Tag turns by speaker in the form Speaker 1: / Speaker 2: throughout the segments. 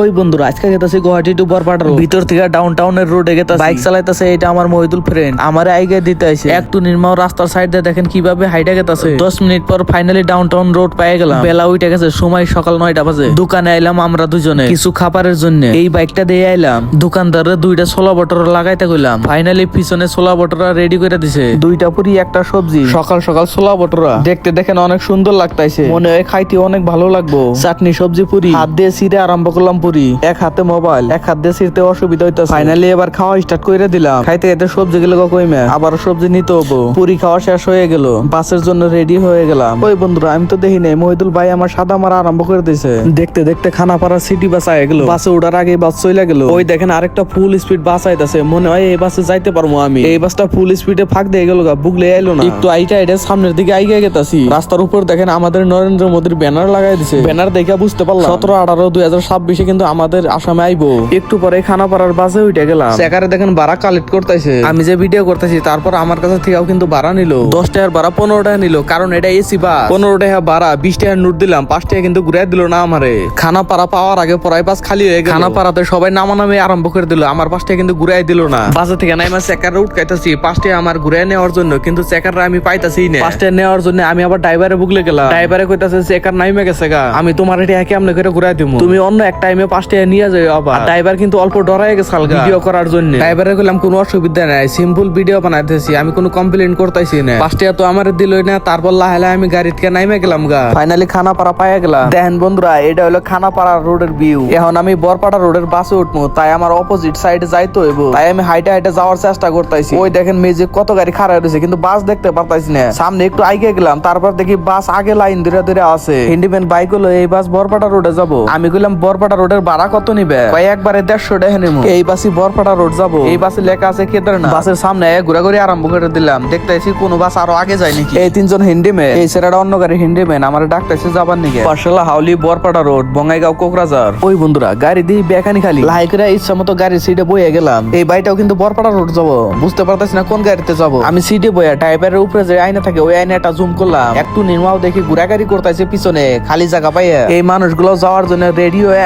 Speaker 1: ওই বন্ধুরা আজকে গেতাছি গুয়াহাটি টু বরপাটা ভিতর থেকে ডাউন টাউনের রোডে গেতাছি। বাইক চালাইতাছে এটা আমার মহিদুল ফ্রেন্ড আমার আইগে দিতে আইছে। একটু নির্মাও রাস্তার সাইড দিয়ে দেখেন কীভাবে হাইটা গেতাছে। দশ মিনিট পর ফাইনালি ডাউন টাউন রোড পেয়ে গেলাম। বেলা উঠে গেছে সময় সকাল নয়টা বাজে। দোকানে আইলাম আমরা দুজনে। কিছু খাবারের জন্য। এই বাইকটা দিয়ে আইলাম। দোকানদারে দুইটা ছোলা বটর লাগাইতে কইলাম। ফাইনালি পিছনে ছোলা বটরা রেডি করে দিছে। দুইটা পুরি একটা সবজি। সকাল সকাল ছোলা বটরা দেখতে দেখেন অনেক সুন্দর লাগতাইছে। মনে হয় খাইতে অনেক ভালো লাগবো। চাটনি সবজি পুরি। হাত দিয়ে ছিঁড়ে আরম্ভ করলাম পুরি, এক হাতে মোবাইল, এক হাত দিয়ে ছিঁড়তে অসুবিধা হইতাছে। ফাইনালি এবার খাওয়া স্টার্ট করে দিলাম। খাইতে খাইতে সবজি গুলো কইমে আবার সবজি নিতে হব। পুরি খাওয়া শেষ হয়ে গেল। বাসের জন্য রেডি হয়ে গেলাম। ওই বন্ধুরা, আমি তো দেখি নাই, মহিদুল ভাই আমার সাদা মারা আরম্ভ করে দিয়েছে দেখতে দেখতে খানা পাড়া সিটি বাস আয় গেল। বাসে ওঠার আগে বাস চলে গেল। ওই দেখেন আরেকটা ফুল স্পিড বাস আইতাছে। মনে হয় এই বাসে যাইতে পারব আমি। এই বাসটা ফুল স্পিডে ফাঁক দিয়ে গেল গা বুকলে এলো না। একটু আইটা এটা সামনের দিকে আইগে গেতাছি। রাস্তার উপর দেখেন আমাদের নরেন্দ্র মোদীর ব্যানার লাগাই দিছে। ব্যানার দেখে বুঝতে পারলাম। সতেরো আঠারো দুই হাজার ছাব্বিশে কিন্তু আমাদের আসামে আইবো। একটু পরে খানাপাড়ার বাসে উঠে গেলাম। সেকারে দেখেন ভাড়া কালেক্ট করতেছে। আমি যে ভিডিও করতেছি তারপর আমার কাছে থেকেও কিন্তু ভাড়া নিল। দশ টাকার ভাড়া পনেরো টাকা নিল কারণ এটা এসি বা পনেরো টাকা ভাড়া বিশ টাকার নোট দিলাম পাঁচ টাকা কিন্তু ঘুরাই দিল না আমারে। খানাপাড়া পাওয়ার আগে পড়াই বাস খালি হয়ে গেল। খানাপাড়াতে সবাই নামানামি আরম্ভ করে দিল আমার পাঁচ টাকা কিন্তু ঘুরাই দিল না। বাসে থেকে নাইমা চেকারে উঠকাইতেছি পাঁচ টাকা আমার ঘুরাই নেওয়ার জন্য কিন্তু চেকাররা আমি পাইতাছি না। পাঁচ টাকা নেওয়ার জন্য আমি আবার ড্রাইভারে বুকলে গেলাম। ড্রাইভারে কইতাছে চেকার নাইমে গেছে গা। আমি তোমার এটা কেমনে করে ঘুরাই দিব তুমি অন্য এক টাইমে পাঁচ টাকা নিয়ে যাও আবার ড্রাইভার কিন্তু অল্প ডরাই গেছে হালকা ভিডিও করার জন্য। ড্রাইভারে কইলাম কোনো অসুবিধা নাই সিম্পল ভিডিও বানাইতেছি আমি কোনো কমপ্লেন করতেছি না। পাঁচ টাকা তো আমার দিলই না তারপর লাহে লাহে আমি গাড়ি থেকে নাইমে গেলাম গা। ফাইনালি খানাপাড়া পাইয়া গেলাম। দেখেন বন্ধুরা এটা হলো খানাপাড়া রোডের ভিউ এখন আমি বরপাড়া রোডের বাসে উঠবো তাই আমার অপোজিট সাইডে যাইতে হইব। তাই আমি হাইটে হাইটে যাওয়ার চেষ্টা করতেছি ওই দেখেন মেজে কত গাড়ি খারাপ রয়েছে কিন্তু বাস দেখতে পারতাছি না। সামনে একটু আগে গেলাম তারপর দেখি বাস আগে লাইন ধরে ধরে আছে। ইন্ডিপেন্ড বাইক হলো এই বাস বরপাটা রোডে যাব। আমি কইলাম বরপাটা রোডের ভাড়া কত নিবে? কয় একবারে দেড়শো টাকা নিমু। এই বাসই বরপাটা রোড যাব। এই বাসে লেখা আছে কেদারনাথ। বাসের সামনে ঘোরাঘুরি আরম্ভ করে দিলাম। দেখতেছি কোন বাস আরও আগে যায় নাকি? এই তিনজন হিন্দি মেয়ে। এই ছেলেটা অন্য গাড়ি হিন্দি মেন আমার ডাকতেছে যাবার নিকে পার্শালা হাউলি বরপাটা রোড বঙ্গাইগাঁও কোকরাঝার। ওই বন্ধুরা গাড়ি দিয়ে বেখানি খালি। লাই করে ইচ্ছা মতো গাড়ির সিটে বইয়ে গেলাম। এই বাইটাও কিন্তু বরপাটা রোড যাব। বুঝতে পারতেছি না কোন গাড়িতে যাব। আমি সিটে বইয়া টাইপারের উপরে যে আইনা থাকে ওই আইনাটা জুম করলাম। একটু নির্মাও দেখি ঘুরাগাড়ি করতেছে পিছনে খালি জায়গা পাইয়া। এই মানুষগুলো যাওয়ার জন্য রেডিও হয়ে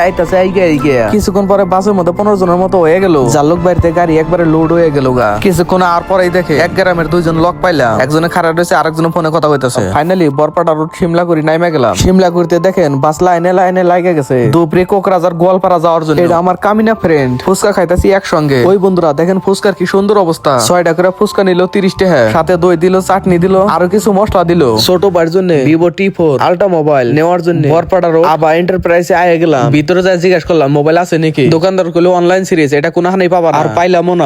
Speaker 1: কিছুক্ষণ পরে বাসের মধ্যে পনেরো জনের মতো হয়ে গেল। জালুক বাড়িতে গাড়ি একবারে লোড হয়ে গেল গা। কিছুক্ষণ আর পরেই দেখে এক গ্রামের দুইজন লোক পাইলাম। একজনে খারাপ রয়েছে আরেকজনে ফোনে কথা কইতাছে। ফাইনালি বরপাটা রোড শিমলা করি নাইমা গেলাম। শিমলা করতে দেখেন বাস লাইনে লাইনে লাগে গেছে। দুপুরে কোকরাঝার গোয়ালপাড়া যাওয়ার জন্য। এটা আমার কামিনা ফ্রেন্ড ফুচকা খাইতাছি একসঙ্গে। ওই বন্ধুরা দেখেন ফুচকার কি সুন্দর অবস্থা। ছয়টা করে ফুচকা নিল তিরিশ টাকা সাথে দই দিল চাটনি দিল আরও কিছু মশলা দিল। ছোট বার জন্য Vivo T four ultra mobile নেওয়ার জন্য বরপাটা রোড আবার এন্টারপ্রাইজে আয়ে গেলাম। ভিতরে যাই জিজ্ঞাসা করলাম মোবাইল আছে নাকি দোকানদার করল অনলাইন সিরিজ এটা কোনখানেই পাবা না। আর পাইলামও না